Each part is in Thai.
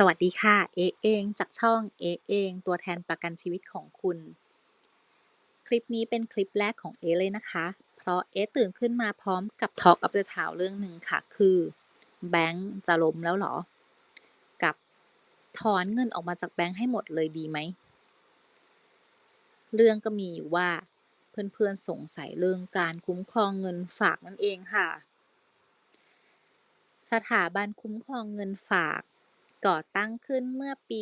สวัสดีค่ะ เอ๊เองจากช่องเอ๊เอง ตัวแทนประกันชีวิตของคุณ คลิปนี้เป็นคลิปแรกของเอเลยนะคะ เพราะเอตื่นขึ้นมาพร้อมกับ Talk of the Town เรื่องหนึ่งค่ะ คือแบงค์จะล้มแล้วหรอ กับถอนเงินออกมาจากแบงค์ให้หมดเลยดีไหม เรื่องก็มีอยู่ว่า เพื่อนๆสงสัยเรื่องการคุ้มครองเงินฝากนั่นเองค่ะ สถาบันคุ้มครองเงินฝาก ก่อตั้งขึ้นเมื่อปี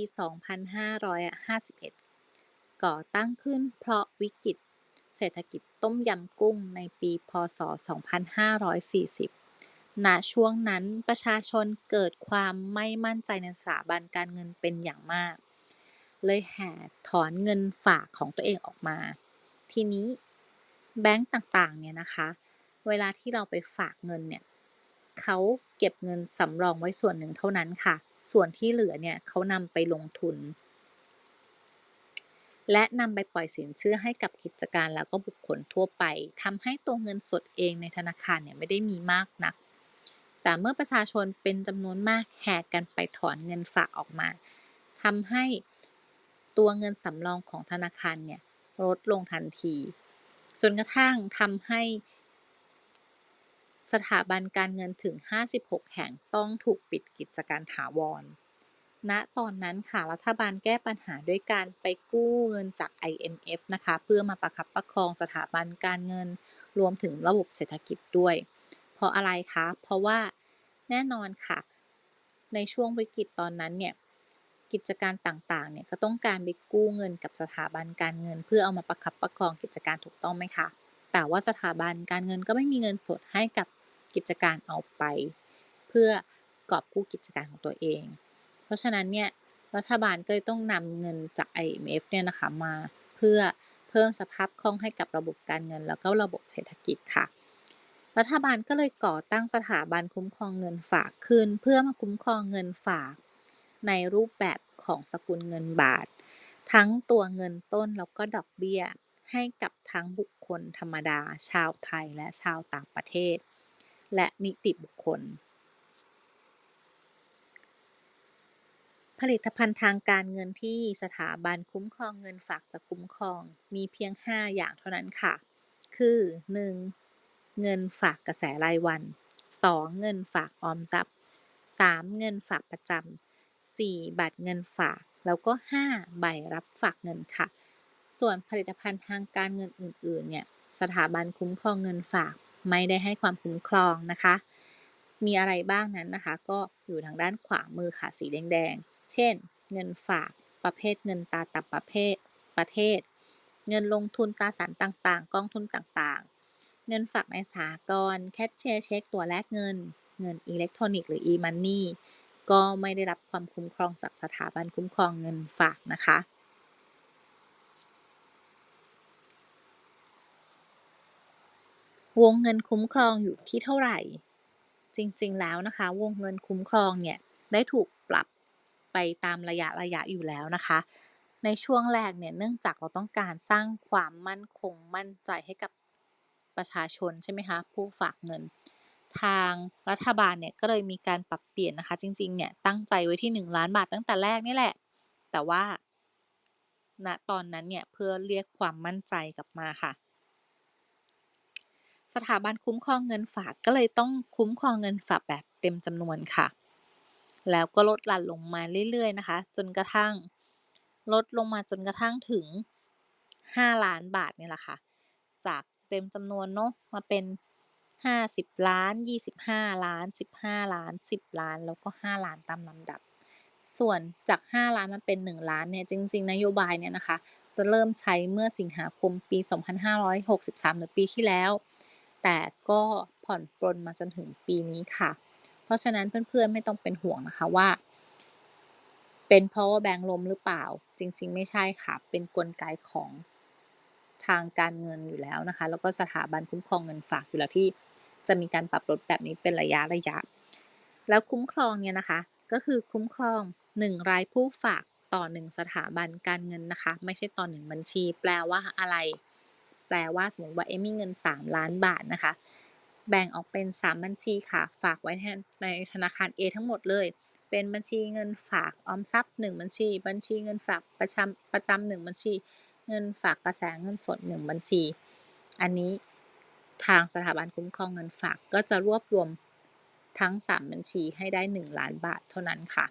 2551 ก่อตั้งขึ้นเพราะวิกฤตเศรษฐกิจต้มยำกุ้งในปี พ.ศ.2540 ณ ช่วงนั้นประชาชนเกิดความไม่มั่นใจในสถาบันการเงินเป็นอย่างมาก เลยแห่ถอนเงินฝากของตัวเองออกมา ทีนี้แบงก์ต่างๆ เนี่ยนะคะ เวลาที่เราไปฝากเงินเนี่ยเขาเก็บเงินสำรองไว้ส่วนหนึ่งเท่านั้นค่ะ ส่วนที่เหลือเนี่ยเขานำไปลงทุน และนำไปปล่อยสินเชื่อให้กับกิจการแล้วก็บุคคลทั่วไปทำให้ตัวเงินสดเองในธนาคารเนี่ยไม่ได้มีมากนัก แต่เมื่อประชาชนเป็นจำนวนมากแห่กันไปถอนเงินฝากออกมาทำให้ตัวเงินสำรองของธนาคารเนี่ยลดลงทันทีจนกระทั่งทำให้ สถาบันการเงินถึง 56 แห่งต้องถูกปิดกิจการถาวร ณ ตอนนั้นค่ะ รัฐบาลแก้ปัญหาด้วยการไปกู้เงินจาก IMF นะคะ เพื่อมาประคับประคองสถาบันการเงิน รวมถึงระบบเศรษฐกิจด้วย เพราะอะไรคะ เพราะว่าแน่นอนค่ะ ในช่วงวิกฤตตอนนั้นเนี่ย กิจการต่างๆ เนี่ยก็ต้องการไปกู้เงินกับสถาบันการเงิน เพื่อเอามาประคับประคองกิจการถูกต้องไหมคะ แต่ว่าสถาบันการเงินก็ไม่มีเงินสดให้กับกิจการเอาไป เพื่อกอบกู้กิจการของตัวเอง เพราะฉะนั้นเนี่ยรัฐบาลก็เลยต้องนำเงินจาก IMF เนี่ยนะคะมาเพื่อเพิ่มสภาพคล่องให้กับระบบการเงิน แล้วก็ระบบเศรษฐกิจค่ะ รัฐบาลก็เลยก่อตั้งสถาบันคุ้มครองเงินฝากขึ้น เพื่อมาคุ้มครองเงินฝากในรูปแบบของสกุลเงินบาท ทั้งตัวเงินต้นแล้วก็ดอกเบี้ยให้กับทั้งบุค คลธรรมดา ชาวไทยและชาวต่างประเทศ และนิติบุคคล ผลิตภัณฑ์ทางการเงินที่สถาบันคุ้มครองเงินฝากจะคุ้มครองมีเพียง 5 อย่างเท่านั้นค่ะ คือ 1. เงินฝากกระแสรายวัน 2. เงินฝากออมทรัพย์ 3. เงินฝากประจำ 4. บัตรเงินฝาก แล้วก็ 5. ใบรับฝากเงินค่ะ ส่วนผลิตภัณฑ์ทางการเงินอื่นๆ เนี่ย สถาบันคุ้มครองเงินฝากไม่ได้ให้ความคุ้มครองนะคะ มีอะไรบ้างนั้นนะคะ ก็อยู่ทางด้านขวามือค่ะสีแดงๆ เช่น เงินฝากประเภทเงินตราต่างประเภทประเทศ เงินลงทุนตราสารต่างๆ กองทุนต่างๆ เงินฝากในสหกรณ์แคชเชียร์เช็คตัวแลกเงิน เงินอิเล็กทรอนิกส์หรือ e-money ก็ไม่ได้รับความคุ้มครองจากสถาบันคุ้มครองเงินฝากนะคะ วงเงินคุ้มครองอยู่ที่เท่าไหร่ จริงๆแล้วนะคะ วงเงินคุ้มครองเนี่ยได้ถูกปรับไปตามระยะระยะอยู่แล้วนะคะ ในช่วงแรกเนี่ยเนื่องจากเราต้องการสร้างความมั่นคงมั่นใจให้กับประชาชนใช่ไหมคะผู้ฝากเงิน ทางรัฐบาลเนี่ยก็เลยมีการปรับเปลี่ยนนะคะ จริงๆเนี่ยตั้งใจไว้ที่ 1 ล้านบาทตั้งแต่แรกนี่แหละ แต่ว่าณตอนนั้นเนี่ยเพื่อเรียกความมั่นใจกลับมาค่ะ สถาบันคุ้มครองเงินฝากก็เลยต้องคุ้มครองเงินฝากแบบเต็มจำนวนค่ะ แล้วก็ลดหลั่นลงมาเรื่อยๆนะคะ จนกระทั่ง ลดลงมาจนกระทั่งถึง 5 ล้านบาทเนี่ยแหละค่ะ จากเต็มจำนวนเนาะมาเป็น 50 ล้าน 25 ล้าน 15 ล้าน 10 ล้าน แล้วก็ 5 ล้านตามลำดับ ส่วนจาก 5 ล้านมาเป็น 1 ล้านเนี่ยจริง ๆ นโยบายเนี่ยนะคะ จะเริ่มใช้เมื่อสิงหาคมปี 2563 หรือปีที่แล้ว แต่ก็ผ่อนปรนมาจนถึงปีนี้ค่ะ เพราะฉะนั้นเพื่อนๆไม่ต้องเป็นห่วงนะคะว่า เป็นเพราะว่าแบงก์ล้มหรือเปล่า จริง ๆ ไม่ใช่ค่ะ เป็นกลไกของทางการเงินอยู่แล้วนะคะ แล้วก็สถาบันคุ้มครองเงินฝากอยู่แล้วที่จะมีการปรับลดแบบนี้เป็นระยะระยะ แล้วคุ้มครองเนี่ยนะคะ ก็คือคุ้มครอง 1 รายผู้ฝากต่อ 1 สถาบันการเงินนะคะ ไม่ใช่ต่อ 1 บัญชี แปลว่าอะไร แปลว่าสมมติว่าเอมมีเงิน 3 ล้านบาทนะคะ แบ่งออกเป็น 3 บัญชีค่ะ ฝากไว้ในธนาคาร A ทั้งหมดเลย เป็นบัญชีเงินฝากออมทรัพย์ 1 บัญชี บัญชีเงินฝากประชำประจำ1บัญชี เงินฝากกระแสเงินสด 1 บัญชี อันนี้ทางสถาบันคุ้มครองเงินฝากก็จะรวบรวมทั้ง 3 บัญชีให้ได้ 1 ล้านบาทเท่านั้นค่ะ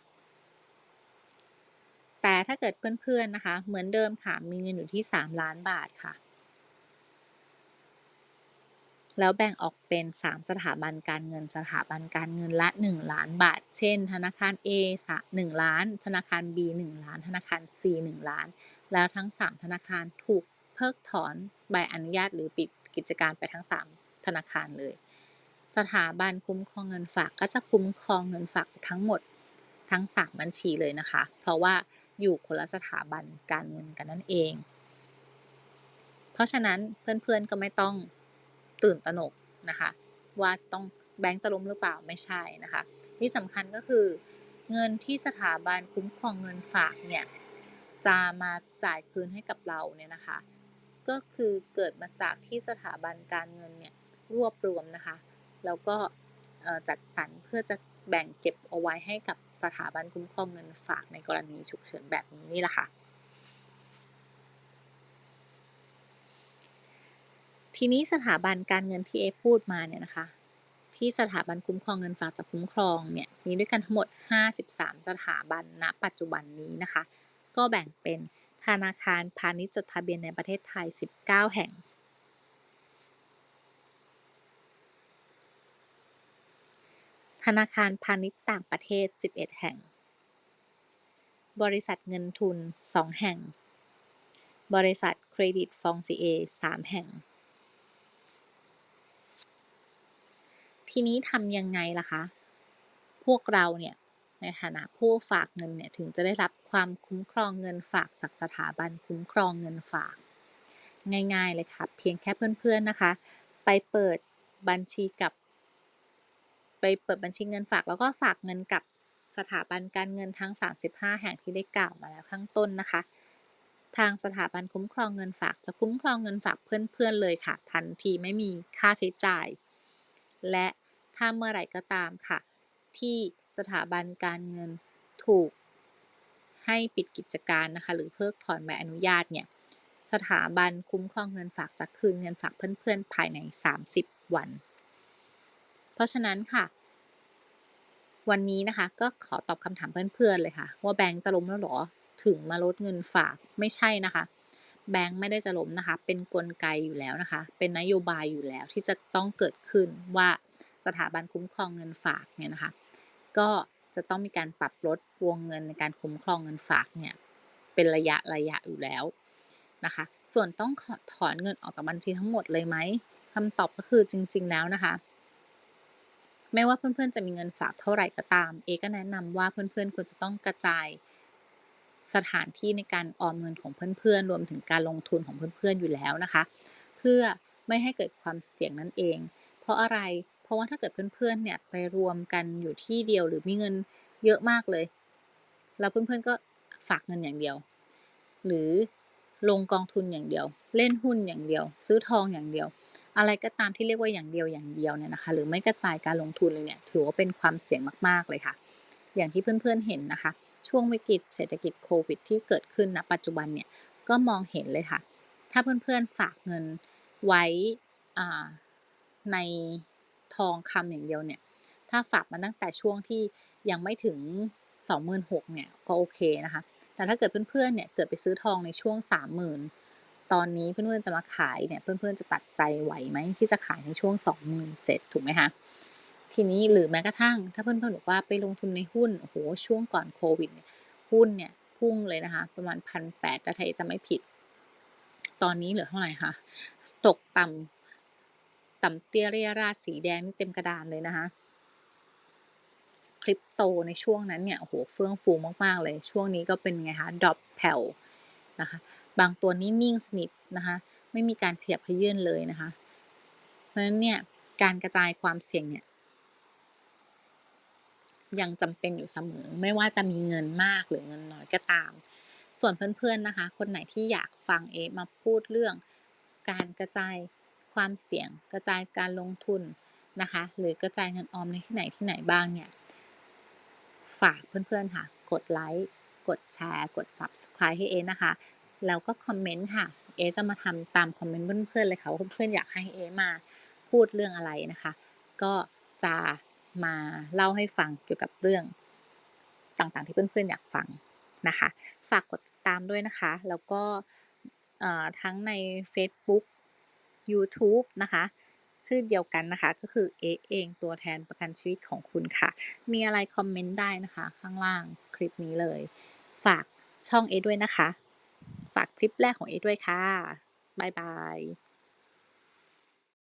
แต่ถ้าเกิดเพื่อนๆนะคะ เหมือนเดิมค่ะ มีเงินอยู่ที่ 3 ล้านบาทค่ะ แล้วแบ่งออกเป็น 3 สถาบันการเงิน สถาบันการเงินละ 1 ล้านบาท เช่น ธนาคาร A 1ล้าน ธนาคาร B 1ล้าน ธนาคาร C 1ล้าน แล้วทั้ง 3 ธนาคารถูกเพิกถอนใบอนุญาตหรือปิดกิจการไปทั้ง 3 ธนาคารเลย สถาบันคุ้มครองเงินฝากก็จะคุ้มครองเงินฝากทั้งหมดทั้ง 3 บัญชีเลยนะคะ เพราะว่าอยู่คนละสถาบันการเงินกันนั่นเอง เพราะฉะนั้นเพื่อนๆก็ไม่ต้อง ตื่นตระหนกนะคะ ว่าจะต้องแบงก์จะล้มหรือเปล่าไม่ใช่นะคะ ที่สำคัญก็คือ เงินที่สถาบันคุ้มครองเงินฝากเนี่ยจะมาจ่ายคืนให้กับเราเนี่ยนะคะ ก็คือเกิดมาจากที่สถาบันการเงินเนี่ยรวบรวมนะคะ แล้วก็จัดสรรเพื่อจะแบ่งเก็บเอาไว้ให้กับสถาบันคุ้มครองเงินฝากในกรณีฉุกเฉินแบบนี้นี่แหละค่ะ ทีนี้สถาบันการเงินที่เอพูดมาเนี่ยนะคะ ที่สถาบันคุ้มครองเงินฝากจะคุ้มครองเนี่ยมีด้วยกันทั้งหมด 53 สถาบันณปัจจุบันนี้นะคะ ก็แบ่งเป็นธนาคารพาณิชย์จดทะเบียนในประเทศไทย 19 แห่ง ธนาคารพาณิชย์ต่างประเทศ 11 แห่ง บริษัทเงินทุน 2 แห่ง บริษัทเครดิตฟองซีเอ3แห่ง ทีนี้ทำยังไงล่ะคะ พวกเราเนี่ยในฐานะผู้ฝากเงินเนี่ยถึงจะได้รับความคุ้มครองเงินฝากจากสถาบันคุ้มครองเงินฝาก ง่ายๆเลยค่ะ เพียงแค่เพื่อนๆนะคะ ไปเปิดบัญชีกับ ไปเปิดบัญชีเงินฝาก แล้วก็ฝากเงินกับสถาบันการเงินทั้ง 35 แห่งที่ได้กล่าวมาแล้วข้างต้นนะคะ ทางสถาบันคุ้มครองเงินฝากจะคุ้มครองเงินฝากเพื่อนๆเลยค่ะ ทันทีไม่มีค่าใช้จ่าย และ ถ้าเมื่อไหร่ก็ตามค่ะ ที่สถาบันการเงินถูกให้ปิดกิจการนะคะ หรือเพิกถอนใบอนุญาตเนี่ย สถาบันคุ้มครองเงินฝากจะคืนเงินฝากเพื่อนๆ ภายใน 30 วัน เพราะฉะนั้นค่ะ วันนี้นะคะก็ขอตอบคำถามเพื่อนๆเลยค่ะ ว่าแบงก์จะล้มแล้วหรอ ถึงมาลดเงินฝากไม่ใช่นะคะ แบงก์ไม่ได้จะล้มนะคะ เป็นนกลไกอยู่แล้วนะคะ เป็นนโยบายอยู่แล้วที่จะต้องเกิดขึ้นว่า สถาบันคุ้มครองเงินฝากเนี่ยนะคะ ก็จะต้องมีการปรับลดวงเงินในการคุ้มครองเงินฝากเนี่ยเป็นระยะระยะอยู่แล้วนะคะ ส่วนต้องถอนเงินออกจากบัญชีทั้งหมดเลยไหมคำตอบก็คือจริง ๆ แล้วนะคะ ไม่ว่าเพื่อนๆจะมีเงินฝากเท่าไหร่ก็ตาม เอก็แนะนำว่าเพื่อนๆควรจะต้องกระจายสถานที่ในการออมเงินของเพื่อนๆ รวมถึงการลงทุนของเพื่อนๆ อยู่แล้วนะคะ เพื่อไม่ให้เกิดความเสี่ยงนั่นเอง เพราะอะไร เพราะว่าถ้าเกิดเพื่อนๆเนี่ยไปรวมกันอยู่ที่เดียวหรือมีเงินเยอะมากเลย แล้วเพื่อนๆก็ฝากเงินอย่างเดียว หรือลงกองทุนอย่างเดียว เล่นหุ้นอย่างเดียว ซื้อทองอย่างเดียว อะไรก็ตามที่เรียกว่าอย่างเดียวอย่างเดียวเนี่ยนะคะ หรือไม่กระจายการลงทุนเลยเนี่ยถือว่าเป็นความเสี่ยงมากๆเลยค่ะ อย่างที่เพื่อนๆเห็นนะคะ ช่วงวิกฤตเศรษฐกิจโควิด ที่เกิดขึ้นณปัจจุบันเนี่ยก็มองเห็นเลยค่ะ ถ้าเพื่อนๆฝากเงินไว้ใน ทองคำอย่างเดียวเนี่ย ถ้าฝากมาตั้งแต่ช่วงที่ยังไม่ถึง 26,000เนี่ยก็โอเคนะคะ แต่ถ้าเกิดเพื่อนๆเนี่ยเกิดไปซื้อทองในช่วง 30,000 ตอนนี้เพื่อนๆจะมาขายเนี่ยเพื่อนๆจะตัดใจไหวไหมที่จะขายในช่วง 27,000ถูกไหมคะทีนี้หรือแม้กระทั่ง ถ้าเพื่อนๆบอกว่าไปลงทุนในหุ้นโอ้โหช่วงก่อนโควิดเนี่ยหุ้นเนี่ยพุ่งเลยนะคะ ประมาณพันแปดถ้าไทยจะไม่ผิด ตอนนี้เหลือเท่าไหร่คะตกต่ำ ต่ำเตี้ยเรียราดสีแดงนี่เต็มกระดานเลยนะคะคริปโตในช่วงนั้นเนี่ยโหเฟื่องฟูมากๆเลย ช่วงนี้ก็เป็นไงคะดรอปแผ่วนะคะบางตัวนี้นิ่งสนิทนะคะไม่มีการขยับขยื่นเลยนะคะเพราะฉะนั้นเนี่ยการกระจายความเสี่ยงเนี่ยยังจำเป็นอยู่เสมอ ไม่ว่าจะมีเงินมากหรือเงินน้อยก็ตาม ส่วนเพื่อนๆนะคะ คนไหนที่อยากฟังเอมาพูดเรื่อง การกระจาย ความเสี่ยง กระจายการลงทุนนะคะ หรือกระจายเงินออมในที่ไหนที่ไหนบ้างเนี่ย ฝากเพื่อนๆค่ะ กดไลค์ กดแชร์ กด Subscribe ให้เอนะคะ แล้วก็คอมเมนต์ค่ะ เอจะมาทำตามคอมเมนต์เพื่อนๆเลยค่ะว่าเพื่อนๆอยากให้เอมาพูดเรื่องอะไรนะคะ ก็จะมาเล่าให้ฟังเกี่ยวกับเรื่องต่างๆ ที่เพื่อนๆอยากฟังนะคะ ฝากกดติดตามด้วยนะคะ แล้วก็ทั้งใน Facebook YouTube นะคะ ชื่อเดียวกันนะคะ ก็คือเอเองตัวแทนประกันชีวิตของคุณค่ะ มีอะไรคอมเมนต์ได้นะคะ ข้างล่างคลิปนี้เลย ฝากช่องเอด้วยนะคะ ฝากคลิปแรกของเอด้วยค่ะบ๊ายบาย